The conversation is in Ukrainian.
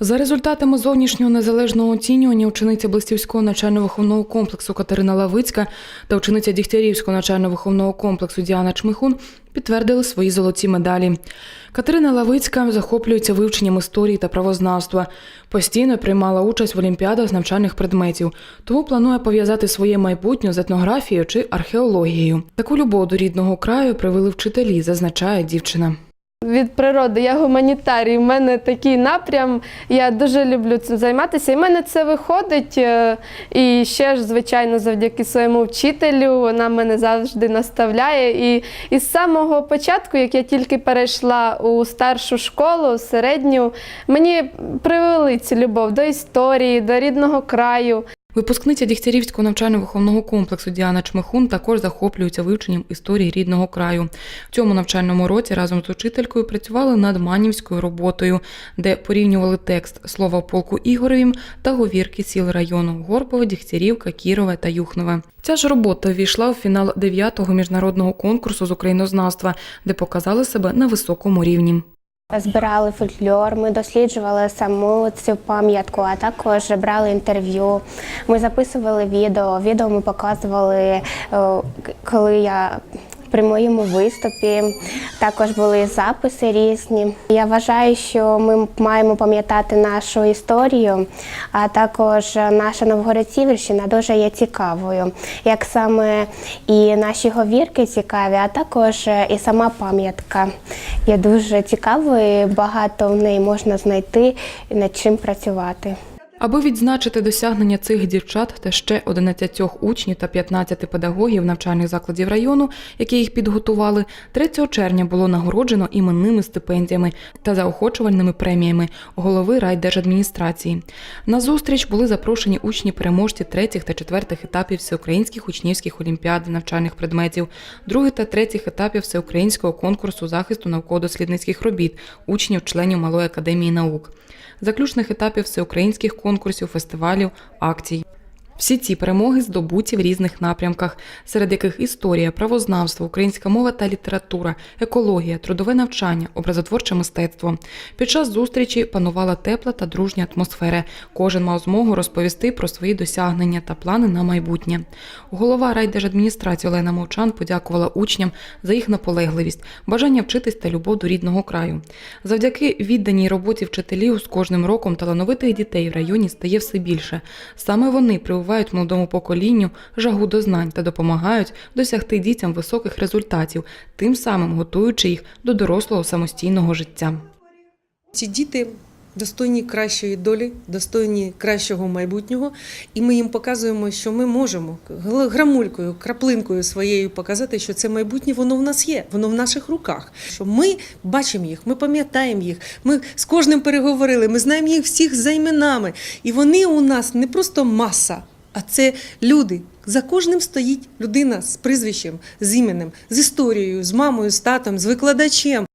За результатами зовнішнього незалежного оцінювання учениця Блистівського навчально-виховного комплексу Катерина Лавицька та учениця Дігтярівського навчально-виховного комплексу Діана Чмихун підтвердили свої золоті медалі. Катерина Лавицька захоплюється вивченням історії та правознавства. Постійно приймала участь в олімпіадах з навчальних предметів, тому планує пов'язати своє майбутнє з етнографією чи археологією. Таку любов до рідного краю привели вчителі, зазначає дівчина. Від природи я гуманітарій. У мене такий напрям. Я дуже люблю цим займатися. І в мене це виходить. е, І ще ж, звичайно, завдяки своєму вчителю. Вона мене завжди наставляє. І, і з самого початку, як я тільки перейшла у старшу школу, середню, мені привели цю любов до історії, до рідного краю. Випускниця Дігтярівського навчально-виховного комплексу Діана Чмихун також захоплюється вивченням історії рідного краю. В цьому навчальному році разом з учителькою працювали над манівською роботою, де порівнювали текст слова полку Ігоревім та говірки сіл району Горбове, Дігтярівка, Кірове та Юхнове. Ця ж робота ввійшла в фінал 9-го міжнародного конкурсу з українознавства, де показали себе на високому рівні. Збирали фольклор, ми досліджували саму цю пам'ятку, а також брали інтерв'ю. Ми записували відео. Відео ми показували, е, коли я при моєму виступі. Також були записи різні. Я вважаю, що ми маємо пам'ятати нашу історію, а також наша Новгород-Сіверщина дуже є цікавою, як саме і наші говірки цікаві, а також і сама пам'ятка є дуже цікавою, багато в неї можна знайти над чим працювати. Аби відзначити досягнення цих дівчат та ще 11 учнів та 15 педагогів навчальних закладів району, які їх підготували, 3 червня було нагороджено іменними стипендіями та заохочувальними преміями голови райдержадміністрації. На зустріч були запрошені учні переможці третіх та четвертих етапів всеукраїнських учнівських олімпіад навчальних предметів, других та третіх етапів всеукраїнського конкурсу захисту науково-дослідницьких робіт учнів членів Малої академії наук заключних етапів всеукраїнських конкурсів, фестивалів, акцій. Всі ці перемоги здобуті в різних напрямках, серед яких історія, правознавство, українська мова та література, екологія, трудове навчання, образотворче мистецтво. Під час зустрічі панувала тепла та дружня атмосфера. Кожен мав змогу розповісти про свої досягнення та плани на майбутнє. Голова райдержадміністрації Олена Мовчан подякувала учням за їх наполегливість, бажання вчитись та любов до рідного краю. Завдяки відданій роботі вчителів з кожним роком талановитих дітей в районі стає все більше. Саме вони прививають молодому поколінню жагу до знань та допомагають досягти дітям високих результатів, тим самим готуючи їх до дорослого самостійного життя. Ці діти достойні кращої долі, достойні кращого майбутнього, і ми їм показуємо, що ми можемо грамулькою, краплинкою своєю показати, що це майбутнє воно в нас є, воно в наших руках. Що ми бачимо їх, ми пам'ятаємо їх, ми з кожним переговорили, ми знаємо їх всіх за іменами. І вони у нас не просто маса, а це люди. За кожним стоїть людина з прізвищем, з іменем, з історією, з мамою, з татом, з викладачем.